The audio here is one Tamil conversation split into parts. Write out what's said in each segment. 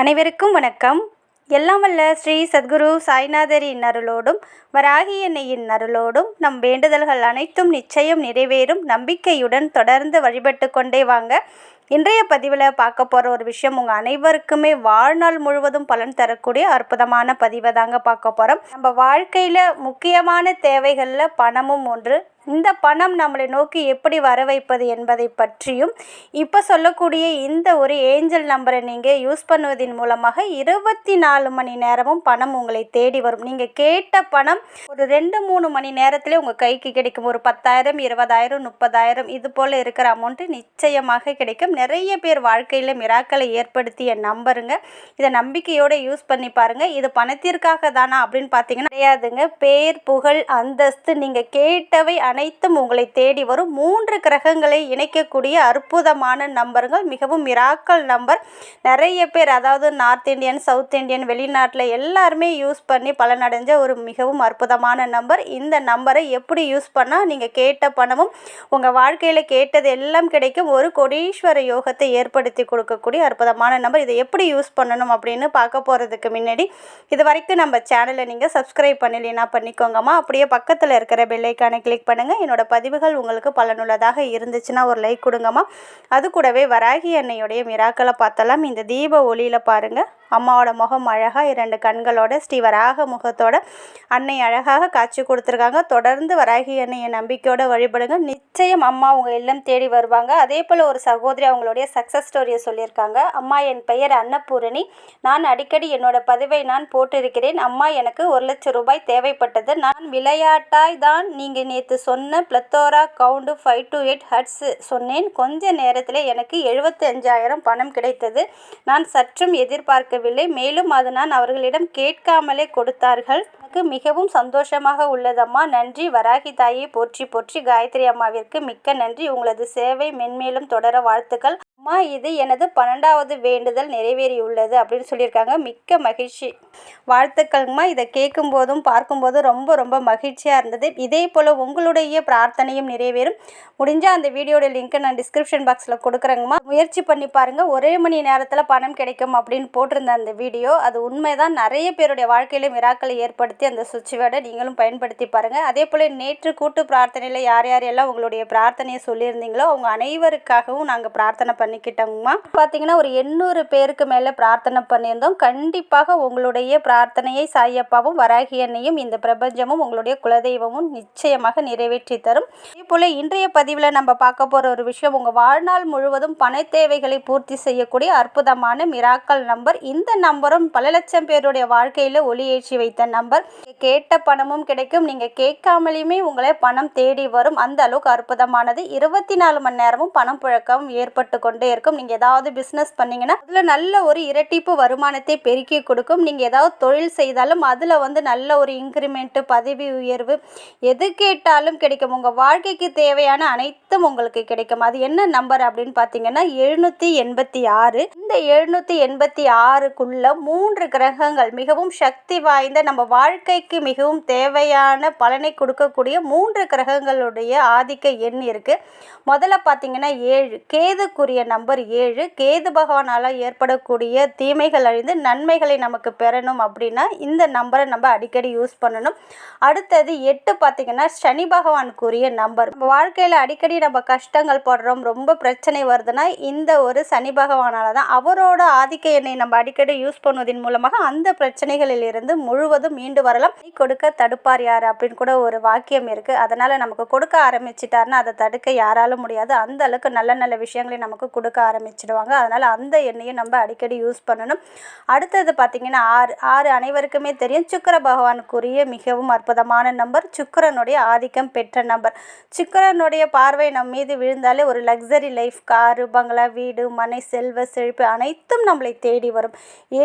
அனைவருக்கும் வணக்கம். எல்லாம் வல்ல ஸ்ரீ சத்குரு சாய்நாதரின் அருளோடும் வராகி எண்ணெயின் அருளோடும் நம் வேண்டுதல்கள் அனைத்தும் நிச்சயம் நிறைவேறும். நம்பிக்கையுடன் தொடர்ந்து வழிபட்டு கொண்டே வாங்க. இன்றைய பதிவில் பார்க்க போகிற ஒரு விஷயம் உங்கள் அனைவருக்குமே வாழ்நாள் முழுவதும் பலன் தரக்கூடிய அற்புதமான பதிவை தாங்க பார்க்க போகிறோம் நம்ம வாழ்க்கையில் முக்கியமான தேவைகளில் பணமும் ஒன்று இந்த பணம் நம்மளை நோக்கி எப்படி வர வைப்பது என்பதை பற்றியும் இப்போ சொல்லக்கூடிய இந்த ஒரு ஏஞ்சல் நம்பரை நீங்கள் யூஸ் பண்ணுவதன் மூலமாக இருபத்தி நாலு மணி நேரமும் பணம் உங்களை தேடி வரும். நீங்கள் கேட்ட பணம் ஒரு ரெண்டு மூணு மணி நேரத்திலே உங்கள் கைக்கு கிடைக்கும். ஒரு பத்தாயிரம் இருபதாயிரம் முப்பதாயிரம் இது போல் இருக்கிற அமௌண்ட்டு நிச்சயமாக கிடைக்கும். நிறைய பேர் வாழ்க்கையில் மிராக்களை ஏற்படுத்திய நம்பருங்க. இதை நம்பிக்கையோடு யூஸ் பண்ணி பாருங்கள் இது பணத்திற்காக தானா அப்படின்னு பார்த்தீங்கன்னா கிடையாதுங்க. பேர் புகழ் அந்தஸ்து நீங்கள் கேட்டவை அனைத்தும் உங்களை தேடி வரும். மூன்று கிரகங்களை இணைக்கக்கூடிய அற்புதமான நம்பர்கள் மிகவும் மிராக்கல் நம்பர் நிறைய பேர் அதாவது நார்த் இந்தியன் சவுத் இந்தியன் வெளிநாட்டில் எல்லாருமே யூஸ் பண்ணி பலனடைஞ்ச ஒரு மிகவும் அற்புதமான நம்பர் இந்த நம்பரை எப்படி யூஸ் பண்ணால் நீங்கள் கேட்ட பணமும் உங்கள் வாழ்க்கையில் கேட்டது எல்லாம் கிடைக்கும். ஒரு கொடீஸ்வர யோகத்தை ஏற்படுத்தி கொடுக்கக்கூடிய அற்புதமான நம்பர் இதை எப்படி யூஸ் பண்ணணும் அப்படின்னு பார்க்க போகிறதுக்கு முன்னாடி இது வரைக்கும் நம்ம சேனலை நீங்கள் சப்ஸ்கிரைப் பண்ணலைன்னா பண்ணிக்கோங்கம்மா. அப்படியே பக்கத்தில் இருக்கிற பெல்லைக்கானை கிளிக் பண்ணுங்கள் என்னோட பதிவுகள் உங்களுக்கு பலனுள்ளதாக இருந்துச்சுன்னா ஒரு லைக் கொடுங்கம்மா. அது கூடவே வராகி அன்னையுடைய மிராக்களை பார்த்தலாம் இந்த தீப ஒளியில் பாருங்கள் அம்மாவோட முகம் அழகாக இரண்டு கண்களோட ஸ்ரீ வராக முகத்தோட அன்னை அழகாக காட்சி கொடுத்துருக்காங்க. தொடர்ந்து வராகி அன்னையை நம்பிக்கையோட வழிபடுங்க. நிச்சயம் அம்மா உங்கள் இல்லம் தேடி வருவாங்க. அதே போல் ஒரு சகோதரி அவங்களுடைய சக்ஸஸ் ஸ்டோரியை சொல்லியிருக்காங்க. அம்மா என் பெயர் அன்னபூரணி. நான் அடிக்கடி என்னோட பதிவை நான் போட்டிருக்கிறேன். அம்மா எனக்கு ஒரு லட்சம் ரூபாய் தேவைப்பட்டது. நான் விளையாட்டாய் தான் நீங்கள் நேற்று சொன்ன plethora count five to eight huts சொன்னேன். கொஞ்ச நேரத்தில் எனக்கு எழுபத்தி அஞ்சாயிரம் பணம் கிடைத்தது. நான் சற்றும் எதிர்பார்க்கவில்லை. மேலும் அது நான் அவர்களிடம் கேட்காமலே கொடுத்தார்கள். எனக்கு மிகவும் சந்தோஷமாக உள்ளதம்மா. நன்றி. வராகி தாயை போற்றி போற்றி காயத்ரி அம்மாவிற்கு மிக்க நன்றி. உங்களது சேவை மென்மேலும் தொடர வாழ்த்துக்கள். அம்மா இது எனது பன்னெண்டாவது வேண்டுதல் நிறைவேறியுள்ளது அப்படின்னு சொல்லியிருக்காங்க. மிக்க மகிழ்ச்சி. வாழ்த்துக்கள்மா இதை கேட்கும்போதும் பார்க்கும்போதும் ரொம்ப ரொம்ப மகிழ்ச்சியாக இருந்தது. இதே போல் உங்களுடைய பிரார்த்தனையும் நிறைவேறும். முடிஞ்சால் அந்த வீடியோட லிங்க்கை நான் டிஸ்கிரிப்ஷன் பாக்ஸில் கொடுக்குறேங்கம்மா. முயற்சி பண்ணி பாருங்கள் ஒரே மணி நேரத்தில் பணம் கிடைக்கும் அப்படின்னு போட்டிருந்த அந்த வீடியோ அது உண்மைதான். நிறைய பேருடைய வாழ்க்கையில் மிராக்களை ஏற்படுத்தி அந்த சுவிட்சுவேர்டை நீங்களும் பயன்படுத்தி பாருங்கள் அதே போல் நேற்று கூட்டு பிரார்த்தனையில் யார் யாரெல்லாம் உங்களுடைய பிரார்த்தனையை சொல்லியிருந்தீங்களோ அவங்க அனைவருக்காகவும் நாங்கள் பிரார்த்தனை பண்ணிக்கிட்டோங்கம்மா பார்த்தீங்கன்னா ஒரு எண்ணூறு பேருக்கு மேலே பிரார்த்தனை பண்ணியிருந்தோம். கண்டிப்பாக உங்களுடைய பிரார்த்தனையை சாயப்பாவும் வராகி அன்னையும் இந்த பிரபஞ்சமும் உங்களுடைய குலதெய்வமும் நிச்சயமாக நிறைவேற்றி தரும். இதே போல் இன்றைய பதிவில் நம்ம பார்க்க போகிற ஒரு விஷயம் உங்கள் வாழ்நாள் முழுவதும் பண தேவைகளை பூர்த்தி செய்யக்கூடிய அற்புதமான மிராக்கல் நம்பர். இந்த நம்பரும் பல லட்சம் பேருடைய வாழ்க்கையில் ஒளி ஏற்றி வைத்த நம்பர். கேட்ட பணமும் கிடைக்கும். நீங்கள் கேட்காமலேயுமே உங்களை பணம் தேடி வரும். அந்த அளவுக்கு அற்புதமானது. இருபத்தி நாலு மணி நேரமும் பணம் புழக்கம் ஏற்பட்டு கொண்டு இருக்கும். நீங்கள் ஏதாவது பிஸ்னஸ் பண்ணீங்கன்னா அதில் நல்ல ஒரு இரட்டிப்பு வருமானத்தை பெருக்கி கொடுக்கும். நீங்கள் ஏதாவது தொழில் செய்தாலும் அதில் வந்து நல்ல ஒரு இன்க்ரிமெண்ட்டு பதவி உயர்வு எது கேட்டாலும் கிடைக்கும். உங்கள் வாழ்க்கைக்கு தேவையான அனைத்தும் உங்களுக்கு கிடைக்கும். அது என்ன நம்பர் அப்படின்னு பார்த்தீங்கன்னா எழுநூற்றி எண்பத்தி ஆறு. இந்த எழுநூற்றி எண்பத்தி ஆறுக்குள்ள மூன்று கிரகங்கள் மிகவும் சக்தி வாய்ந்த நம்ம வாழ்க்கைக்கு மிகவும் தேவையான பலனை கொடுக்கக்கூடிய மூன்று கிரகங்களுடைய ஆதிக்க எண் இருக்குது முதல்ல பார்த்தீங்கன்னா ஏழு. கேதுக்குரிய நம்பர் ஏழு கேது பகவானால் ஏற்படக்கூடிய தீமைகள் அழிந்து நன்மைகளை நமக்கு பெறணும் அப்படின்னா இந்த நம்பரை நம்ம அடிக்கடி யூஸ் பண்ணணும். அடுத்தது எட்டு பார்த்திங்கன்னா சனி பகவானுக்குரிய நம்பர் வாழ்க்கையில் அடிக்கடி நம்ம கஷ்டங்கள் படுறோம் ரொம்ப பிரச்சனை வருதுன்னா இந்த ஒரு சனி பகவானால் தான் அவரோட ஆதிக்க எண்ணை நம்ம அடிக்கடி யூஸ் பண்ணுவதன் மூலமாக அந்த பிரச்சனைகளில் இருந்து முழுவதும் மீண்டு வரலாம். நீ கொடுக்க தடுப்பார் யார் அப்படின்னு கூட ஒரு வாக்கியம் இருக்குது அதனால் நமக்கு கொடுக்க ஆரம்பிச்சிட்டாருன்னா அதை தடுக்க யாராலும் முடியாது. அந்த அளவுக்கு நல்ல நல்ல விஷயங்களை நமக்கு கொடுக்க ஆரம்பிச்சிடுவாங்க. அதனால் அந்த எண்ணெயை நம்ம அடிக்கடி யூஸ் பண்ணணும். அடுத்தது பார்த்திங்கன்னா ஆறு ஆறு அனைவருக்குமே தெரியும். சுக்கர பகவானுக்குரிய மிகவும் அற்புதமான நம்பர் சுக்கரனுடைய ஆதிக்கம் பெற்ற நம்பர் சுக்கரனுடைய பார்வை நம் மீது விழுந்தாலே ஒரு லக்ஸரி லைஃப் காரு பங்களா வீடு மனை செல்வ செழிப்பு அனைத்தும் நம்மளை தேடி வரும்.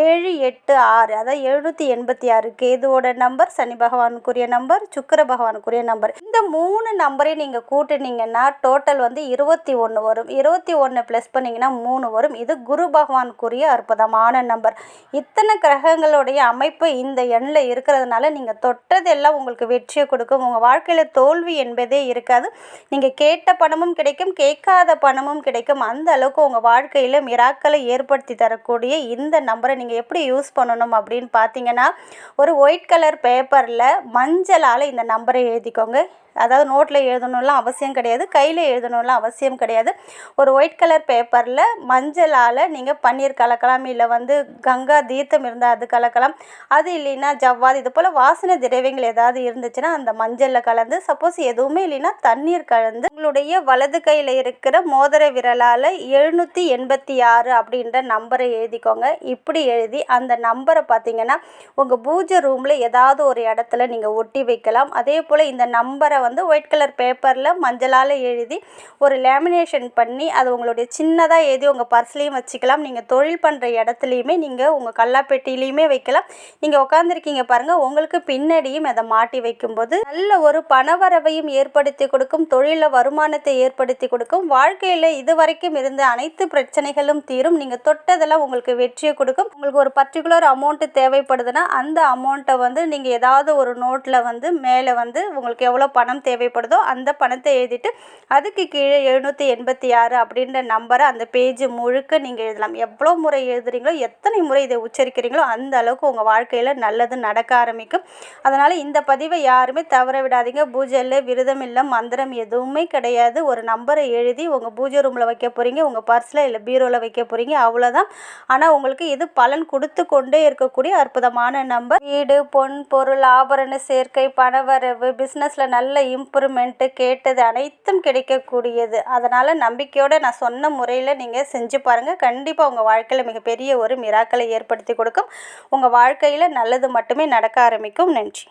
ஏழு எட்டு ஆறு அதாவது எழுநூற்றி எண்பத்தி ஆறு கேதுவோட நம்பர் சனி பகவானுக்குரிய நம்பர் சுக்கர பகவானுக்குரிய நம்பர் இந்த மூணு நம்பரையும் நீங்கள் கூட்டினீங்கன்னா டோட்டல் வந்து இருபத்தி ஒன்று வரும். இருபத்தி ஒன்று ப்ளஸ் ப்ளஸ் பண்ணிங்கன்னா மூணு வரும். இது குரு பகவானுக்குரிய அற்புதமான நம்பர். இத்தனை கிரகங்களுடைய அமைப்பு இந்த எண்ணில் இருக்கிறதுனால நீங்கள் தொட்டதெல்லாம் உங்களுக்கு வெற்றியை கொடுக்கும். உங்கள் வாழ்க்கையில் தோல்வி என்பதே இருக்காது. நீங்கள் கேட்ட பணமும் கிடைக்கும் கேட்காத பணமும் கிடைக்கும். அந்த அளவுக்கு உங்கள் வாழ்க்கையில் மிராக்களை ஏற்படுத்தி தரக்கூடிய இந்த நம்பரை நீங்கள் எப்படி யூஸ் பண்ணணும் அப்படின்னு பார்த்தீங்கன்னா ஒரு ஒயிட் கலர் பேப்பரில் மஞ்சளால் இந்த நம்பரை எழுதிக்கோங்க. அதாவது நோட்டில் எழுதணும்லாம் அவசியம் கிடையாது கையில் எழுதணும்லாம் அவசியம் கிடையாது. ஒரு ஒயிட் கலர் பேப்பரில் மஞ்சளால் நீங்கள் பன்னீர் கலக்கலாம் இல்லை வந்து கங்கா தீர்த்தம் இருந்தால் அது கலக்கலாம் அது இல்லைன்னா ஜவ்வாது இது போல் வாசனை திரவியங்கள் ஏதாவது இருந்துச்சுன்னா அந்த மஞ்சளில் கலந்து சப்போஸ் எதுவுமே இல்லைன்னா தண்ணீர் கலந்து உங்களுடைய வலது கையில் இருக்கிற மோதிர விரலால் எழுநூற்றி எண்பத்தி ஆறு அப்படின்ற நம்பரை எழுதிக்கோங்க. இப்படி எழுதி அந்த நம்பரை பார்த்தீங்கன்னா உங்கள் பூஜை ரூமில் ஏதாவது ஒரு இடத்துல நீங்கள் ஒட்டி வைக்கலாம். அதே போல் இந்த நம்பரை வந்து ஒயிட் கலர் பேப்பரில் மஞ்சளால் எழுதி ஒரு லேமினேஷன் பண்ணி அது உங்களுடைய சின்னதாக எழுதி உங்கள் பர்ஸ்லேயும் வச்சுக்கலாம். நீங்கள் தொழில் பண்ணுற இடத்துலையுமே நீங்கள் உங்கள் கல்லாப்பெட்டிலையுமே வைக்கலாம். நீங்கள் உட்காந்துருக்கீங்க பாருங்கள் உங்களுக்கு பின்னாடியும் அதை மாட்டி வைக்கும்போது நல்ல ஒரு பணவரவையும் ஏற்படுத்தி கொடுக்கும் தொழிலில் வருமானத்தை ஏற்படுத்தி கொடுக்கும். வாழ்க்கையில் இது வரைக்கும் இருந்த அனைத்து பிரச்சனைகளும் தீரும். நீங்கள் தொட்டதெல்லாம் உங்களுக்கு வெற்றியை கொடுக்கும். உங்களுக்கு ஒரு பர்டிகுலர் அமௌண்ட்டு தேவைப்படுதுன்னா அந்த அமௌண்ட்டை வந்து நீங்கள் ஏதாவது ஒரு நோட்டில் வந்து மேலே வந்து உங்களுக்கு எவ்வளோ பணம் பணம் தேவைப்படுதோ அந்த பணத்தை எழுதிட்டு அதுக்கு கீழே எழுநூற்றி எண்பத்தி ஆறு அப்படின்ற நம்பரை அந்த பேஜ் முழுக்க நீங்கள் எழுதலாம். எவ்வளோ முறை எழுதுறீங்களோ எத்தனை முறை இதை உச்சரிக்கிறீங்களோ அந்த அளவுக்கு உங்கள் வாழ்க்கையில் நல்லது நடக்க ஆரம்பிக்கும். அதனால் இந்த பதிவை யாருமே தவற விடாதீங்க. பூஜை இல்லை விரதம் இல்லை மந்திரம் எதுவுமே கிடையாது. ஒரு நம்பரை எழுதி உங்கள் பூஜை ரூமில் வைக்க போகிறீங்க உங்கள் பர்ஸில் இல்லை பீரோவில் வைக்க போகிறீங்க அவ்வளோதான் ஆனால் உங்களுக்கு இது பலன் கொடுத்து கொண்டே இருக்கக்கூடிய அற்புதமான நம்பர் வீடு பொன் பொருள் ஆபரண சேர்க்கை பணவரவு பிஸ்னஸில் நல்ல இம்ப்ரூவ்மெண்ட்டு கேட்டது அனைத்தும் கிடைக்கக்கூடியது. அதனால் நம்பிக்கையோடு நான் சொன்ன முறையில் நீங்கள் செஞ்சு பாருங்கள் கண்டிப்பாக உங்கள் வாழ்க்கையில் மிகப்பெரிய ஒரு மிராக்களை ஏற்படுத்தி கொடுக்கும். உங்கள் வாழ்க்கையில் நல்லது மட்டுமே நடக்க ஆரம்பிக்கும். நன்றி.